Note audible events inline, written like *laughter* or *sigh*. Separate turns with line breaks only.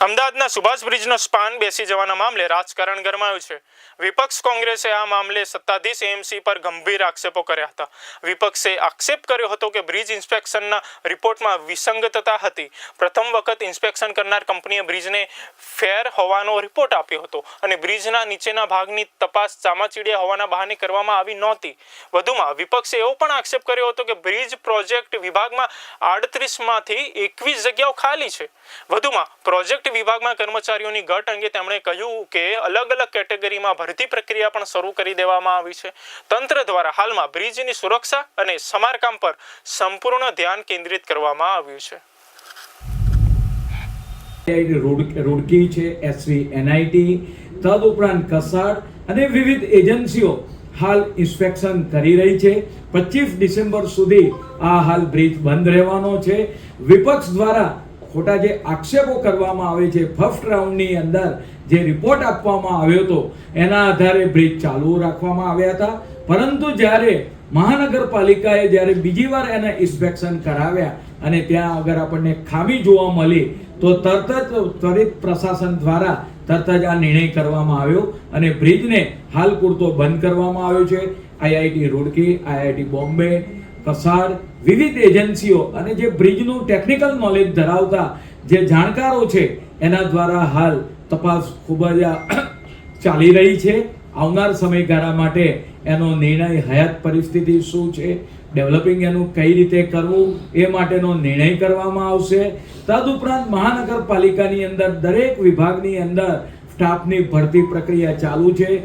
અમદાવાદના સુભાષ બ્રિજનો સ્પાન બેસી જવાના મામલે રાજકારણ ગરમાયું છે. વિપક્ષ કોંગ્રેસે આ મામલે સત્તાધીશ એએમસી પર ગંભીર આક્ષેપો કર્યા હતા. વિપક્ષે આક્ષેપ કર્યો હતો કે બ્રિજ ઇન્સ્પેક્શનના રિપોર્ટમાં વિસંગતતા હતી. પ્રથમ વખત ઇન્સ્પેક્શન કરનાર કંપનીએ બ્રિજને ફેર હોવાનો રિપોર્ટ આપ્યો હતો અને બ્રિજના નીચેના ભાગની તપાસ ચામાચીડિયા હોવાના બહાને કરવામાં આવી નહોતી. વધુમાં વિપક્ષે એવો પણ આક્ષેપ કર્યો હતો કે બ્રિજ પ્રોજેક્ટ વિભાગમાં આડત્રીસમાંથી એકવીસ જગ્યાઓ ખાલી છે. વધુમાં પ્રોજેક્ટ વિભાગમાં કર્મચારીઓની ઘટ અંગે તેમણે કહ્યું કે અલગ અલગ કેટેગરીમાં ભરતી પ્રક્રિયા પણ શરૂ કરી દેવામાં આવી છે. તંત્ર દ્વારા હાલમાં બ્રિજની સુરક્ષા અને સમારકામ પર સંપૂર્ણ ધ્યાન કેન્દ્રિત કરવામાં આવ્યું છે.
રૂડકી છે, એસવી એનઆઈટી, તદુપરાંત કસાડ અને વિવિધ એજન્સીઓ હાલ ઇન્સ્પેક્શન કરી રહી છે. પચીસ ડિસેમ્બર સુધી આ હાલ બ્રિજ બંધ રહેવાનો છે. વિપક્ષ દ્વારા ખોટા જે આક્ષેપો કરવામાં આવે છે ફર્સ્ટ રાઉન્ડની અંદર જે રિપોર્ટ આપવામાં આવ્યો હતો, એના આધારે બ્રિજ ચાલુ રાખવામાં આવ્યા હતા. પરંતુ જ્યારે મહાનગરપાલિકાએ જ્યારે બીજી વાર એને ઇન્સ્પેક્શન કરાવ્યા અને ત્યાં અગર આપણને ખામી જોવા મળી, તો તરત જ ત્વરિત પ્રશાસન દ્વારા તરત જ આ નિર્ણય કરવામાં આવ્યો અને બ્રિજને હાલ પૂરતો બંધ કરવામાં આવ્યો છે. આઈઆઈટી રૂડકી, આઈઆઈટી બોમ્બે કસાડ વિવિધ એજન્સીઓ અને જે બ્રિજનું ટેકનિકલ નોલેજ ધરાવતા જે જાણકારો છે, એના દ્વારા હાલ તપાસ ખૂબ જ *coughs* ચાલી રહી છે. આવનાર સમયગાળા માટે એનો નિર્ણય હયાત પરિસ્થિતિ શું છે, ડેવલપિંગ એનું કઈ રીતે કરવું, એ માટેનો નિર્ણય કરવામાં આવશે. તદુપરાંત મહાનગરપાલિકાની અંદર દરેક વિભાગની અંદર સ્ટાફની ભરતી પ્રક્રિયા ચાલુ છે.